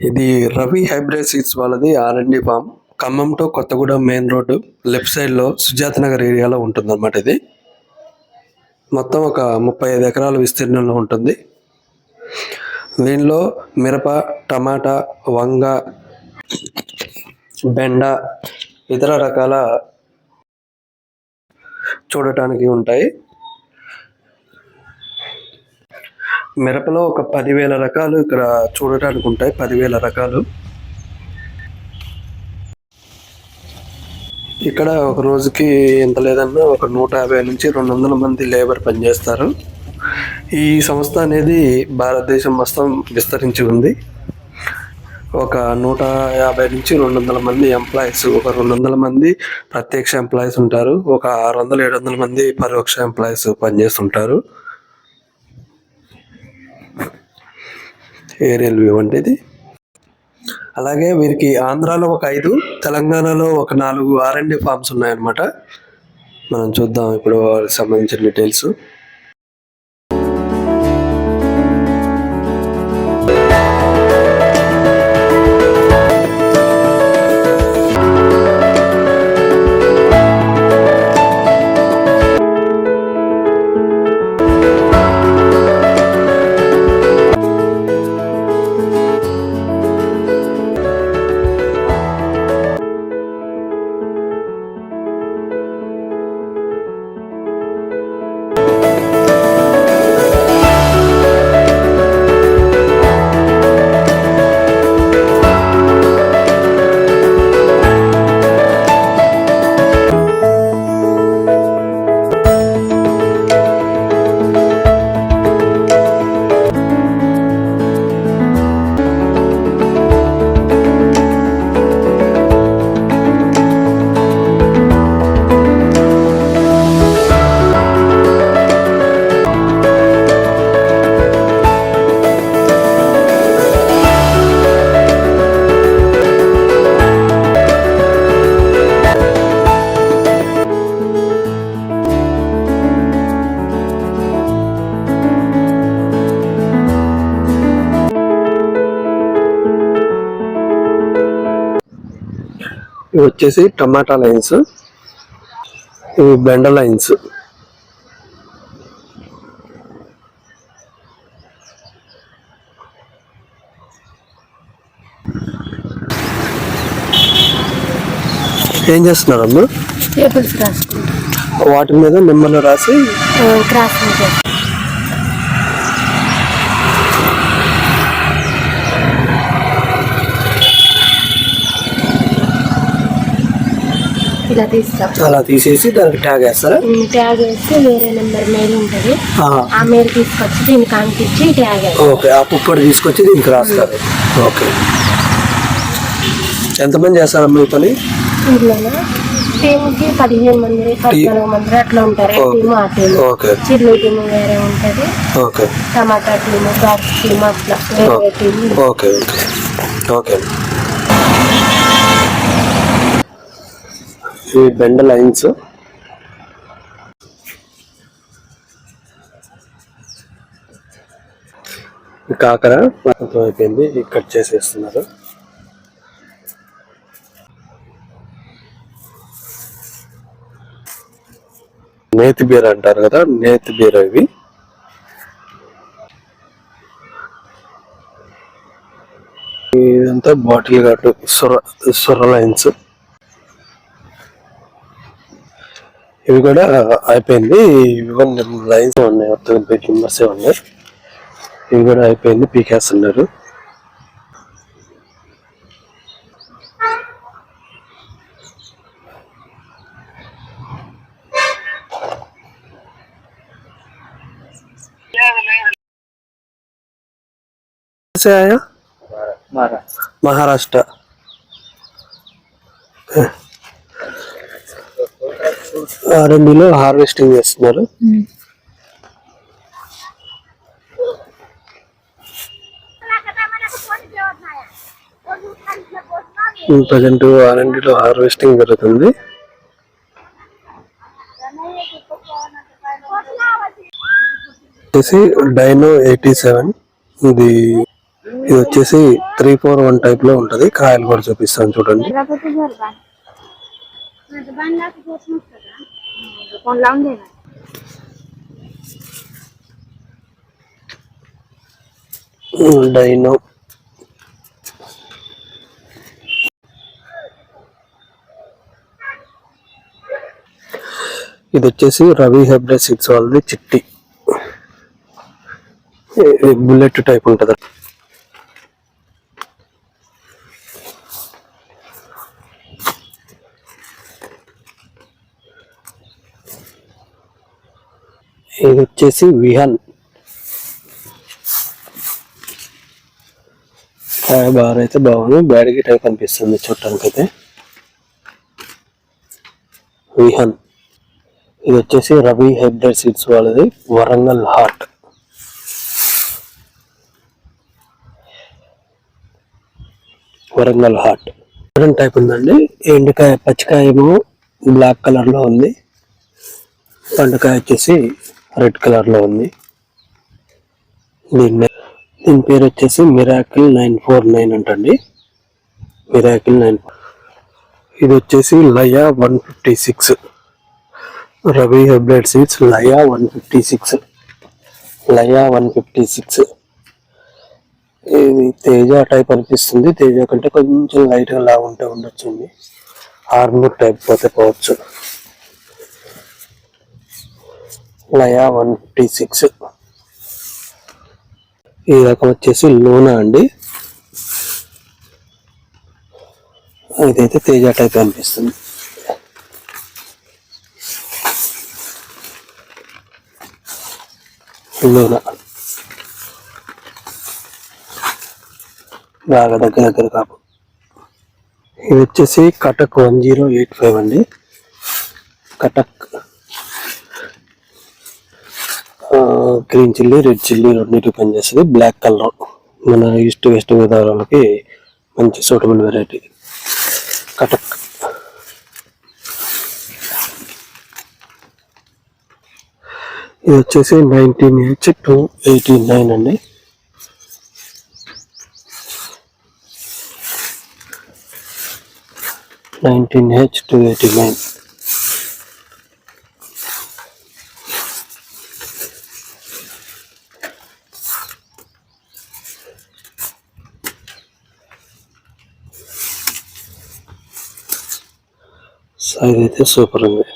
ఇది Ravi hybrid seeds వాళ్ళది RMD farm Khammam to Kothagudem main road left సైడ్లో సుజాత నగర్ ఏరియాలో ఉంటుందన్నమాట ఇది. మొత్తం ఒక ముప్పై ఐదు ఎకరాల విస్తీర్ణంలో ఉంటుంది. దీనిలో మిరప టమాటా వంగ బెండ ఇతర రకాల చూడటానికి ఉంటాయి. మిరపలో ఒక పదివేల రకాలు ఇక్కడ చూడటానికి ఉంటాయి. పదివేల రకాలు. ఇక్కడ ఒక రోజుకి ఎంత లేదన్నా ఒక నూట యాభై నుంచి రెండు వందల మంది లేబర్ పనిచేస్తారు. ఈ సంస్థ అనేది భారతదేశం మొత్తం విస్తరించి ఉంది. ఒక నూట యాభై నుంచి రెండు వందల మంది ఎంప్లాయీస్ ఒక రెండు వందల మంది ప్రత్యక్ష ఎంప్లాయీస్ ఉంటారు. ఒక ఆరు వందల ఏడు వందల మంది పరోక్ష ఎంప్లాయీస్ పనిచేస్తుంటారు. ఏరియల్ వ్యూ అంటే ఇది. అలాగే వీరికి ఆంధ్రాలో ఒక ఐదు తెలంగాణలో ఒక నాలుగు ఆర్ అండ్ ఫార్మ్స్ ఉన్నాయన్నమాట. మనం చూద్దాం ఇప్పుడు వారికి సంబంధించిన డీటెయిల్స్ వచ్చేసి టమాటా లైన్స్ ఇవి బెండ లైన్స్ ఏం చేస్తున్నారమ్మా వాటి మీద నిమ్మలు రాసి క్రాస్ ఇలా తీస్తాం అలా తీసేసి దానికి ట్యాగ్ వేస్తారా? ట్యాగ్ వేస్తే వేరే నెంబర్ మెయిల్ ఉంటుంది. ఆ, మెయిల్ తీసుకొచ్చి దీనికి అంటించి ట్యాగ్ ఓకే ఆ పుప్పటి తీసుకొచ్చి దీనికి రాస్తారు. ఓకే. ఎంతమంది చేస్తారమ్మా ఈ పని? టీంకి పదిహేను మంది పద్నాలుగు మంది అట్లా ఉంటారు. టీము ఆ టీము. ఓకే. చిల్లు టీము వేరే ఉంటుంది. Okay. Tomato team box team అట్లా వేరే టీము. Okay okay. ఓకే. ఈ బెండ లైన్స్. కాకర మొత్తం అయిపోయింది ఇది కట్ చేసేస్తున్నారు. నేతి బీర అంటారు కదా నేతి బీర ఇవి. ఇదంతా బాటిల్ కాటు సొర సొర లైన్స్. ఇవి కూడా అయిపోయింది ఇవన్ లైన్స్ ఉన్నాయి మొత్తం పెట్టి మెంబర్స్ ఉన్నాయి ఇవి కూడా అయిపోయింది పీకేస్తున్నారు से आया महाराष्ट्र ఆర్ఎంబిలో హార్వెస్టింగ్ చేస్తున్నారు. ప్రజెంట్ ఆర్ఎండిలో హార్వెస్టింగ్ జరుగుతుంది. వచ్చేసి డైనో ఎయిటీ సెవెన్ ఇది ఇది వచ్చేసి త్రీ ఫోర్ వన్ టైప్లో ఉంటది. కాయలు కూడా చూపిస్తాను చూడండి. फोन लावून दे ना డైనో ఇది వచ్చేసి రవి హెబ్డే సిక్స్ వాళ్ళది చిట్టి ఇది బుల్లెట్ టైప్ ఉంటుంది వచ్చేసి విహన్. కాయ బార్ అయితే బాగుంది. బ్యాడ్కి టైప్ అనిపిస్తుంది చూడటానికైతే. అయితే విహన్. ఇది వచ్చేసి రవి హెబ్డర్ సీడ్స్ వాళ్ళది. Warangal hot. Warangal hot. Different type ఉందండి. ఎండుకాయ పచ్చికాయ ఏమో బ్లాక్ కలర్లో ఉంది. పండుకాయ వచ్చేసి రెడ్ కలర్లో ఉంది. దీని దీని పేరు వచ్చేసి మిరాకిల్ నైన్ ఫోర్ నైన్ అంటండి. మిరాకిల్ నైన్ ఇది వచ్చేసి Laya one fifty six. Ravi hybrid seeds Laya one fifty six. Laya one fifty six. ఇది తేజ టైప్ అనిపిస్తుంది. తేజ కంటే కొంచెం లైట్గా లాగా ఉంటే ఉండొచ్చండి. ఆర్మూర్ టైప్ పోతే పోవచ్చు. లయా వన్ ఫిఫ్టీ సిక్స్. ఈ రకం వచ్చేసి లోనా అండి. ఇదైతే తేజ టైప్ అనిపిస్తుంది. లోనా. బాగా దగ్గర దగ్గర కాపు. ఇది వచ్చేసి Cuttack one zero eight five అండి. Cuttack green chilli red chilli రెండింటికి పనిచేస్తుంది. Black colour. మన ఈస్ట్ వెస్ట్ గోదావరికి మంచి సూటబుల్ వెరైటీ. కటక్. ఇది వచ్చేసి nineteen H two eighty nine అండి. Nineteen H two eighty nine. Size అయితే సూపర్ ఉంది.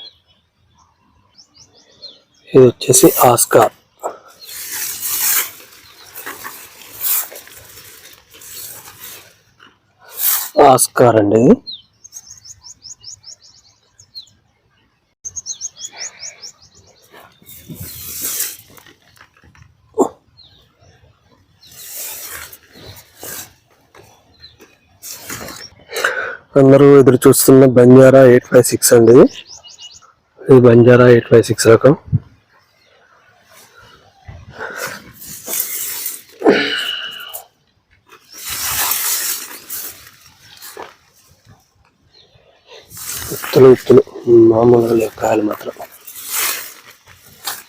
ఇది వచ్చేసి ఆస్కార్. ఆస్కార్ అండి ఇది. అందరూ ఎదురు చూస్తున్న బంజారా ఎయిట్ ఫైవ్ సిక్స్ అండి ఇది. ఇది బంజారా ఎయిట్ ఫైవ్ సిక్స్ రకం. ఉత్తులు ఉత్తులు. మామూలుగా లేవు కాయలు మాత్రం.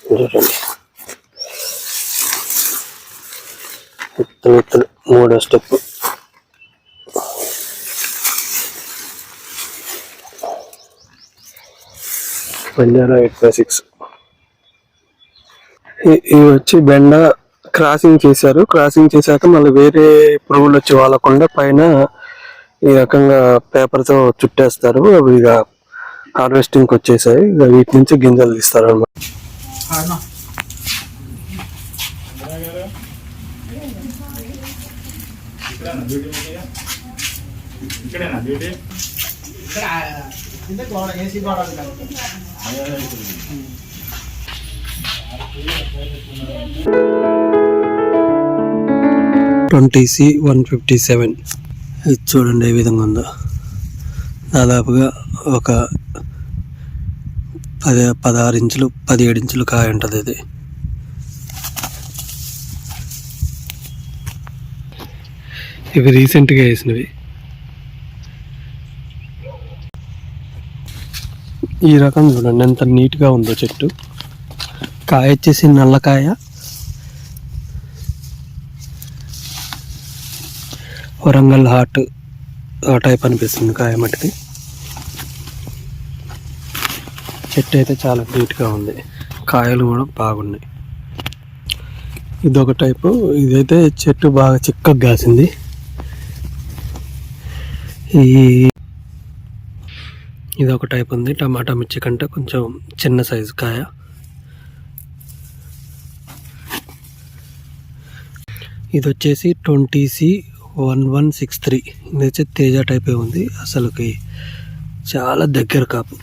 చూడండి ఉత్తులు ఉత్తులు. మూడో step. Banjara eight five six ఇవి వచ్చి బెండ క్రాసింగ్ చేశారు. క్రాసింగ్ చేశాక మళ్ళీ వేరే పురుగులు వచ్చి వాళ్ళకుండా పైన ఈ రకంగా పేపర్తో చుట్టేస్తారు. అవి ఇక హార్వెస్టింగ్ వచ్చేసాయి. ఇక వీటి నుంచి గింజలు తీస్తారు అన్నమాట ఇక్కడేనా? Duty twenty C one fifty seven. ఇది చూడండి ఏ విధంగా ఉందో. దాదాపుగా ఒక పది పదహారు ఇంచులు పదిహేడు ఇంచులు కాయ ఉంటుంది ఇది. ఇవి రీసెంట్గా వేసినవి. ఈ రకం చూడండి ఎంత నీట్గా ఉందో చెట్టు. కాయ వచ్చేసి నల్లకాయ. వరంగల్ హాట్ ఆ టైప్ అనిపిస్తుంది కాయ మట్టిది. చెట్టు అయితే చాలా నీట్గా ఉంది. కాయలు కూడా బాగున్నాయి. ఇదొక టైపు. ఇదైతే చెట్టు బాగా చిక్కగా కాసింది. ఈ ఇది ఒక టైప్ ఉంది. టమాటా మిర్చి కంటే కొంచెం చిన్న సైజు కాయ. ఇది వచ్చేసి twenty C one one six three. ఇది వచ్చి తేజ టైపే ఉంది. అసలుకి చాలా దగ్గర కాపు.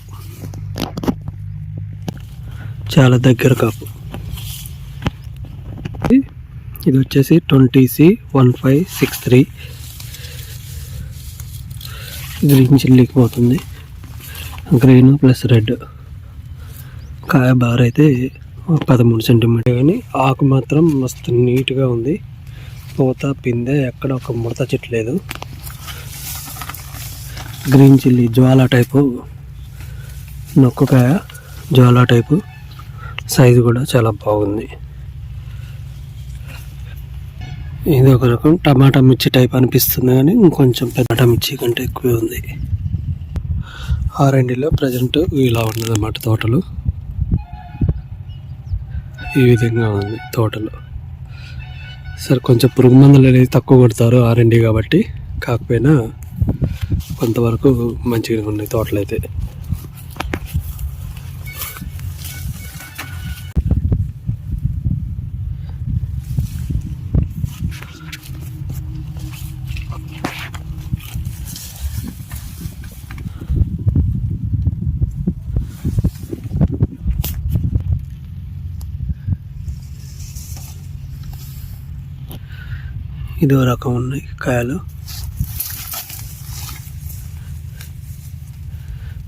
చాలా దగ్గర కాపు. ఇది వచ్చేసి twenty C one five six three. Green చిల్లీకి పోతుంది. Green plus red. కాయ బార్ అయితే పదమూడు సెంటీమీటర్. కానీ ఆకు మాత్రం మస్తు నీట్గా ఉంది. పూత పిందె ఎక్కడ ఒక ముడత చెట్టు లేదు. గ్రీన్ చిల్లీ జ్వాల టైపు నొక్కుకాయ జ్వాల టైపు సైజు కూడా చాలా బాగుంది. ఇది ఒక రకం టమాటా మిర్చి టైప్ అనిపిస్తుంది కానీ ఇంకొంచెం పెద్ద మిర్చి కంటే ఎక్కువే ఉంది. ఆర్ఎండిలో ప్రజెంట్ ఇలా ఉన్నదన్నమాట తోటలు. ఈ విధంగా ఉంది తోటలు. సరే కొంచెం పురుగు మందులు అనేది తక్కువ కొడతారు ఆర్ఎండి కాబట్టి. కాకపోయినా కొంతవరకు మంచిగా ఉన్నాయి తోటలు అయితే ఇదో రకం ఉన్నాయి కాయలు.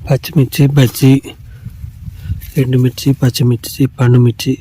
పచ్చిమిర్చి బజ్జి ఎండుమిర్చి పచ్చిమిర్చి పండుమిర్చి.